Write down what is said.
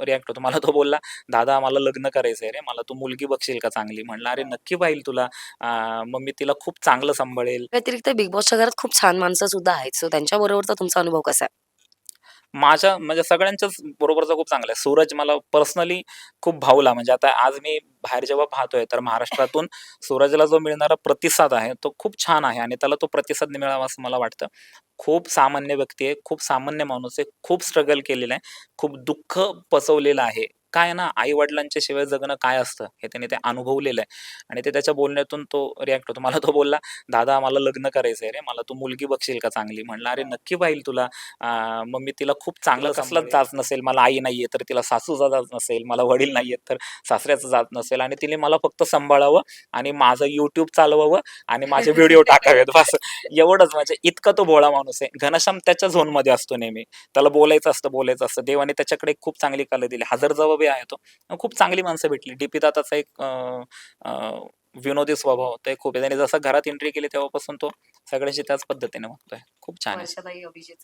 React होतो मला तो बोलला दादा मला लग्न करायचं आहे रे मला तू मुलगी बघशील का चांगली? म्हणलं अरे नक्की पाहिल तुला. मग मी तिला खूप चांगलं सांभाळेल. व्यतिरिक्त बिग बॉसच्या घरात खूप छान माणसं सुद्धा आहेत. सो त्यांच्याबरोबरचा तुमचा अनुभव कसा आहे? माझ्या म्हणजे सगळ्यांच्याच बरोबरचा खूप चांगला आहे. सूरज मला पर्सनली खूप भावला. म्हणजे आता आज मी बाहेर जेव्हा पाहतोय तर महाराष्ट्रातून सूरजला जो मिळणारा प्रतिसाद आहे तो खूप छान आहे आणि त्याला तो प्रतिसाद मिळावा असं मला वाटतं. खूप सामान्य व्यक्ती आहे खूप सामान्य माणूस आहे खूप स्ट्रगल केलेला आहे खूप दुःख पचवलेलं आहे. काय ना आई वडिलांच्या शिवाय जगणं काय असतं हे त्याने ते अनुभवलेलं आहे. आणि ते त्याच्या बोलण्यातून तो रिॲक्ट होतो. मला तो बोलला दादा मला लग्न करायचं आहे रे मला तू मुलगी बघशील का चांगली? म्हणलं अरे नक्की पाहिल तुला. अं, मग मी तिला खूप चांगलं कसलाच जात नसेल मला आई नाहीये तर तिला सासूचा जात नसेल मला वडील नाहीयेत तर सासऱ्याचं जात नसेल. आणि तिने मला फक्त सांभाळावं आणि माझं युट्यूब चालवावं आणि माझे व्हिडिओ टाकावेत बस. एवढंच म्हणजे इतका तो भोळा माणूस आहे. घनश्याम त्याच्या झोनमध्ये असतो नेहमी. त्याला बोलायचं असतं बोलायचं असतं. देवाने त्याच्याकडे खूप चांगली कला दिली. हजर जबाबी आहे तो. खूप चांगली माणसं भेटली. डीपी दाताचा एक विनोदी स्वभाव होता. खूप आहे. त्याने जसं घरात एंट्री केली तेव्हापासून तो सगळ्याशी त्याच पद्धतीने वागतोय. खूप छान आहे. अभिजित